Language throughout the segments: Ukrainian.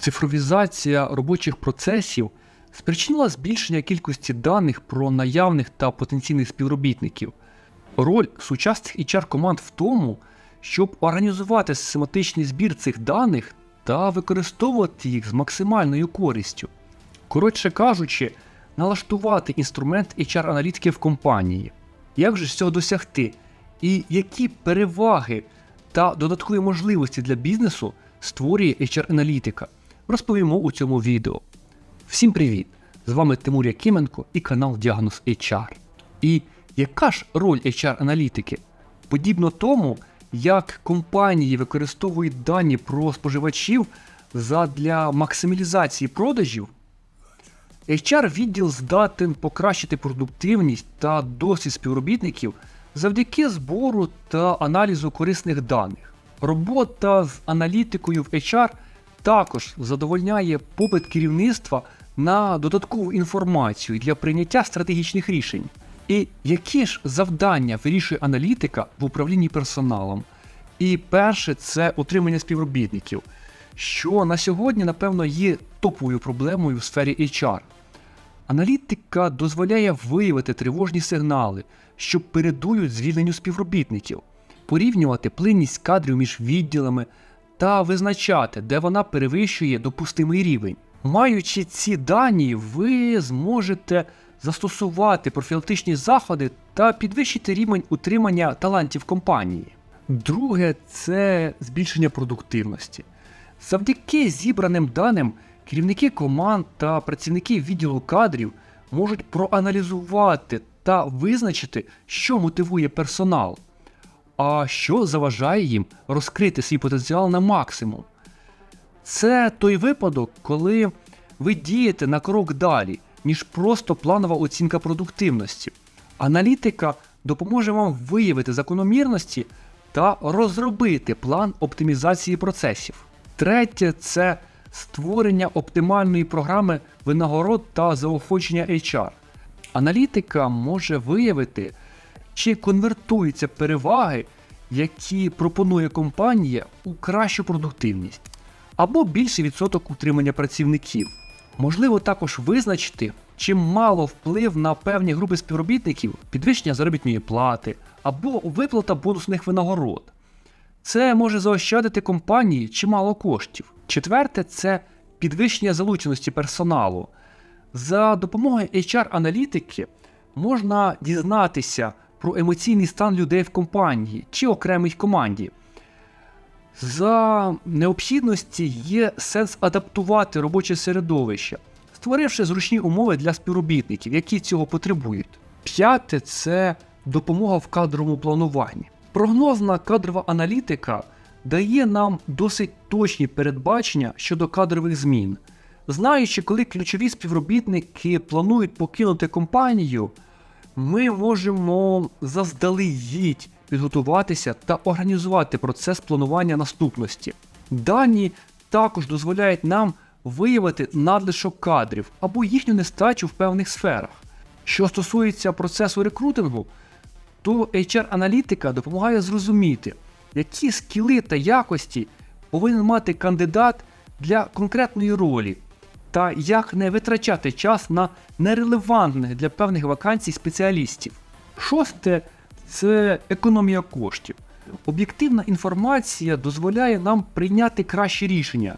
Цифровізація робочих процесів спричинила збільшення кількості даних про наявних та потенційних співробітників. Роль сучасних HR команд в тому, щоб організувати систематичний збір цих даних та використовувати їх з максимальною користю. Коротше кажучи, налаштувати інструмент HR-аналітики в компанії. Як же цього досягти? І які переваги та додаткові можливості для бізнесу створює HR-аналітика? Розповімо у цьому відео. Всім привіт! З вами Тимур Якименко і канал Діагноз HR. І яка ж роль HR-аналітики? Подібно тому, як компанії використовують дані про споживачів задля максималізації продажів, HR-відділ здатен покращити продуктивність та досвід співробітників завдяки збору та аналізу корисних даних. Робота з аналітикою в HR також задовольняє попит керівництва на додаткову інформацію для прийняття стратегічних рішень. І які ж завдання вирішує аналітика в управлінні персоналом? І перше це утримання співробітників, що на сьогодні, напевно, є топовою проблемою в сфері HR. Аналітика дозволяє виявити тривожні сигнали, що передують звільненню співробітників, порівнювати плинність кадрів між відділами та визначати, де вона перевищує допустимий рівень. Маючи ці дані, ви зможете застосувати профілактичні заходи та підвищити рівень утримання талантів компанії. Друге це збільшення продуктивності. Завдяки зібраним даним керівники команд та працівники відділу кадрів можуть проаналізувати та визначити, що мотивує персонал, а що заважає їм розкрити свій потенціал на максимум. Це той випадок, коли ви дієте на крок далі, ніж просто планова оцінка продуктивності. Аналітика допоможе вам виявити закономірності та розробити план оптимізації процесів. Третє це створення оптимальної програми винагород та заохочення HR. Аналітика може виявити, чи конвертуються переваги, які пропонує компанія у кращу продуктивність або більший відсоток утримання працівників. Можливо також визначити, чи мало вплив на певні групи співробітників підвищення заробітної плати або виплата бонусних винагород. Це може заощадити компанії чимало коштів. Четверте це підвищення залученості персоналу. За допомогою HR-аналітики можна дізнатися про емоційний стан людей в компанії чи окремій команді. За необхідності є сенс адаптувати робоче середовище, створивши зручні умови для співробітників, які цього потребують. П'яте це допомога в кадровому плануванні. Прогнозна кадрова аналітика дає нам досить точні передбачення щодо кадрових змін. Знаючи, коли ключові співробітники планують покинути компанію, ми можемо заздалегідь підготуватися та організувати процес планування наступності. Дані також дозволяють нам виявити надлишок кадрів або їхню нестачу в певних сферах. Що стосується процесу рекрутингу, то HR-аналітика допомагає зрозуміти, які скіли та якості повинен мати кандидат для конкретної ролі, та як не витрачати час на нерелевантних для певних вакансій спеціалістів. Шосте це економія коштів. Об'єктивна інформація дозволяє нам прийняти кращі рішення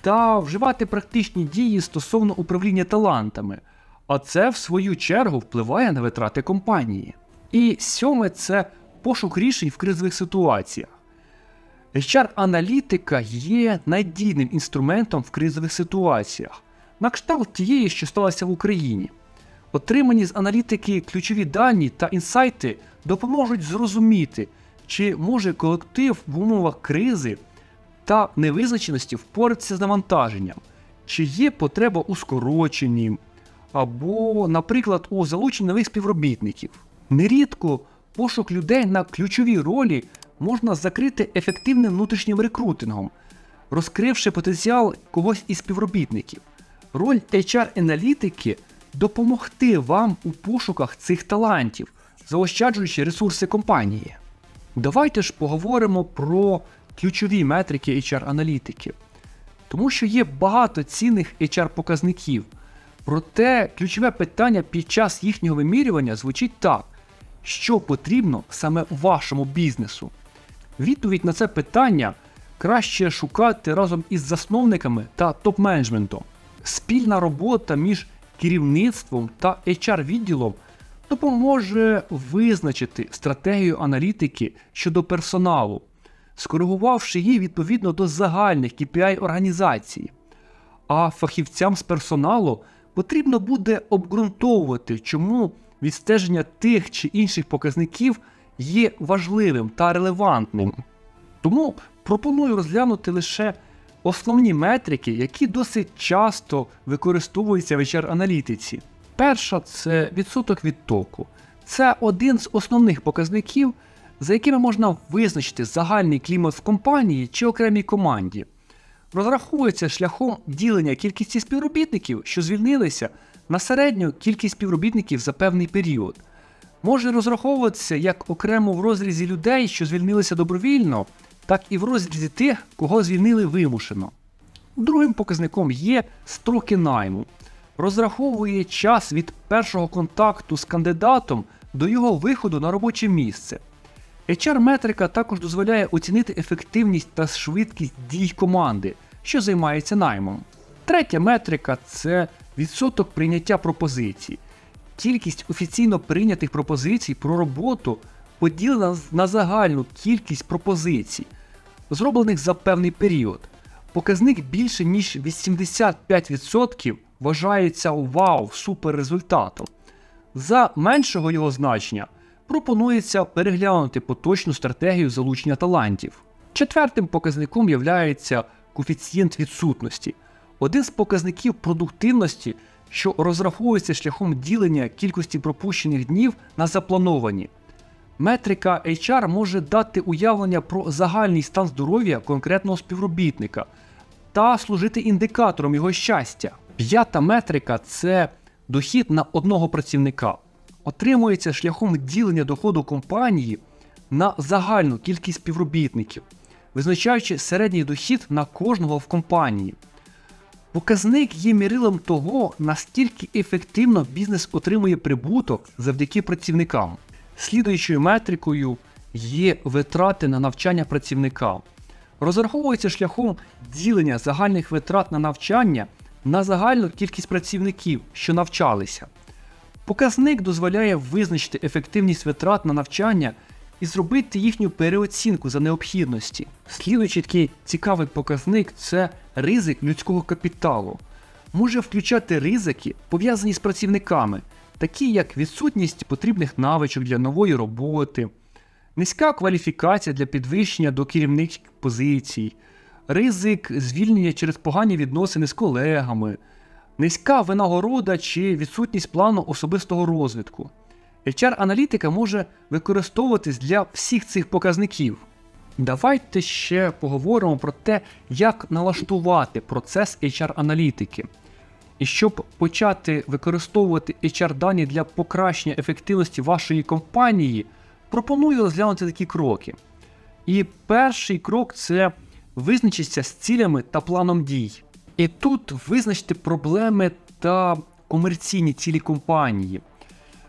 та вживати практичні дії стосовно управління талантами, а це в свою чергу впливає на витрати компанії. І сьоме це пошук рішень в кризових ситуаціях. HR-аналітика є надійним інструментом в кризових ситуаціях, на кшталт тієї, що сталося в Україні. Отримані з аналітики ключові дані та інсайти допоможуть зрозуміти, чи може колектив в умовах кризи та невизначеності впоратися з навантаженням, чи є потреба у скороченні, або, наприклад, у залученні нових співробітників. Нерідко пошук людей на ключові ролі можна закрити ефективним внутрішнім рекрутингом, розкривши потенціал когось із співробітників. Роль HR-аналітики допомогти вам у пошуках цих талантів, заощаджуючи ресурси компанії. Давайте ж поговоримо про ключові метрики HR-аналітики. тому що є багато цінних HR-показників. Проте ключове питання під час їхнього вимірювання звучить так: що потрібно саме вашому бізнесу? Відповідь на це питання краще шукати разом із засновниками та топ-менеджментом. Спільна робота між керівництвом та HR-відділом допоможе визначити стратегію аналітики щодо персоналу, скоригувавши її відповідно до загальних KPI організації. А фахівцям з персоналу потрібно буде обґрунтовувати, чому відстеження тих чи інших показників є важливим та релевантним. Тому пропоную розглянути лише основні метрики, які досить часто використовуються в HR-аналітиці. Перша це відсоток відтоку. Це один з основних показників, за якими можна визначити загальний клімат в компанії чи окремій команді. Розраховується шляхом ділення кількості співробітників, що звільнилися, на середню кількість співробітників за певний період. Може розраховуватися як окремо в розрізі людей, що звільнилися добровільно, так і в розрізі тих, кого звільнили вимушено. Другим показником є строки найму. Розраховує час від першого контакту з кандидатом до його виходу на робоче місце. HR-метрика також дозволяє оцінити ефективність та швидкість дій команди, що займається наймом. Третя метрика це відсоток прийняття пропозицій. Кількість офіційно прийнятих пропозицій про роботу поділена на загальну кількість пропозицій, зроблених за певний період. Показник більше ніж 85% вважається вау супер результатом. За меншого його значення пропонується переглянути поточну стратегію залучення талантів. Четвертим показником є коефіцієнт відсутності, один з показників продуктивності, що розраховується шляхом ділення кількості пропущених днів на заплановані. Метрика HR може дати уявлення про загальний стан здоров'я конкретного співробітника та служити індикатором його щастя. П'ята метрика це дохід на одного працівника. Отримується шляхом ділення доходу компанії на загальну кількість співробітників, визначаючи середній дохід на кожного в компанії. Показник є мірилом того, наскільки ефективно бізнес отримує прибуток завдяки працівникам. Слідуючою метрикою є витрати на навчання працівника. Розраховується шляхом ділення загальних витрат на навчання на загальну кількість працівників, що навчалися. Показник дозволяє визначити ефективність витрат на навчання і зробити їхню переоцінку за необхідності. Слідуючий такий цікавий показник це ризик людського капіталу. Може включати ризики, пов'язані з працівниками, такі як відсутність потрібних навичок для нової роботи, низька кваліфікація для підвищення до керівничих позицій, ризик звільнення через погані відносини з колегами, низька винагорода чи відсутність плану особистого розвитку. HR-аналітика може використовуватись для всіх цих показників. Давайте ще поговоримо про те, як налаштувати процес HR-аналітики. І щоб почати використовувати HR-дані для покращення ефективності вашої компанії, пропоную розглянути такі кроки. І перший крок це визначитися з цілями та планом дій. І тут визначити проблеми та комерційні цілі компанії,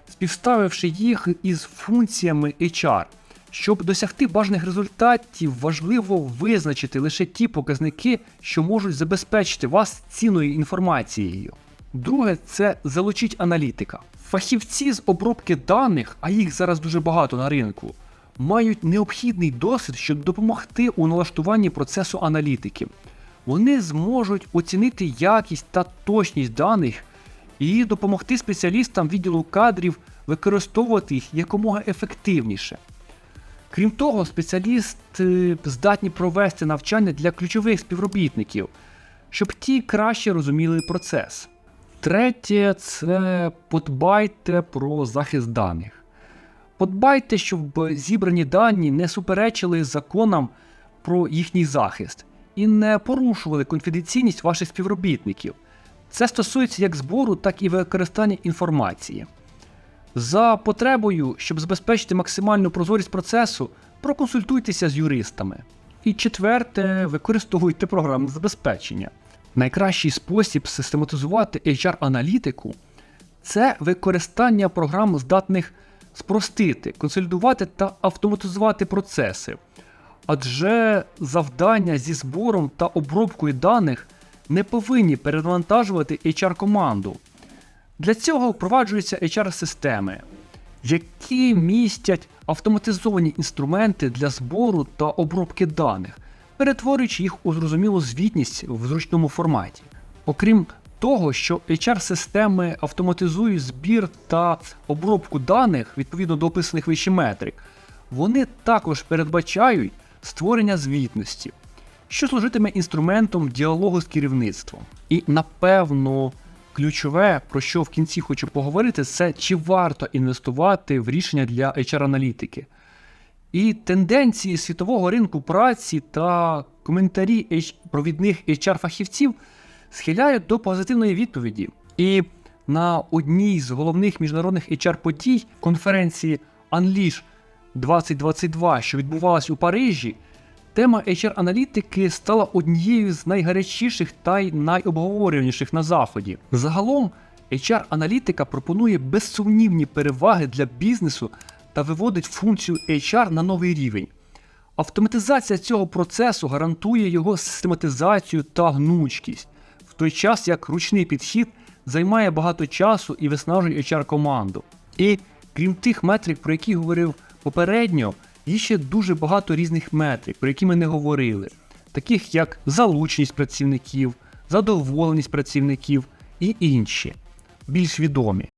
співставивши їх із функціями HR. Щоб досягти бажаних результатів, важливо визначити лише ті показники, що можуть забезпечити вас цінною інформацією. Друге, це залучить аналітика. Фахівці з обробки даних, а їх зараз дуже багато на ринку, мають необхідний досвід, щоб допомогти у налаштуванні процесу аналітики. Вони зможуть оцінити якість та точність даних і допомогти спеціалістам відділу кадрів використовувати їх якомога ефективніше. Крім того, спеціалісти здатні провести навчання для ключових співробітників, щоб ті краще розуміли процес. Третє це подбайте про захист даних. Подбайте, щоб зібрані дані не суперечили законам про їхній захист і не порушували конфіденційність ваших співробітників. Це стосується як збору, так і використання інформації. За потребою, щоб забезпечити максимальну прозорість процесу, проконсультуйтеся з юристами. І четверте, використовуйте програмне забезпечення. Найкращий спосіб систематизувати HR-аналітику це використання програм, здатних спростити, консолідувати та автоматизувати процеси. Адже завдання зі збором та обробкою даних не повинні перевантажувати HR-команду. Для цього впроваджуються HR-системи, які містять автоматизовані інструменти для збору та обробки даних, перетворюючи їх у зрозумілу звітність в зручному форматі. Окрім того, що HR-системи автоматизують збір та обробку даних відповідно до описаних вище метрик, вони також передбачають створення звітності, що служитиме інструментом діалогу з керівництвом. І напевно, ключове, про що в кінці хочу поговорити, це чи варто інвестувати в рішення для HR-аналітики. І тенденції світового ринку праці та коментарі провідних HR-фахівців схиляють до позитивної відповіді. І на одній з головних міжнародних HR-подій конференції Unleash 2022, що відбувалась у Парижі, тема HR-аналітики стала однією з найгарячіших та й найобговорюваніших на заході. Загалом, HR-аналітика пропонує безсумнівні переваги для бізнесу та виводить функцію HR на новий рівень. Автоматизація цього процесу гарантує його систематизацію та гнучкість, в той час як ручний підхід займає багато часу і виснажує HR-команду. І крім тих метрик, про які говорив попередньо, є ще дуже багато різних метрик, про які ми не говорили, таких як залученість працівників, задоволеність працівників і інші, більш відомі.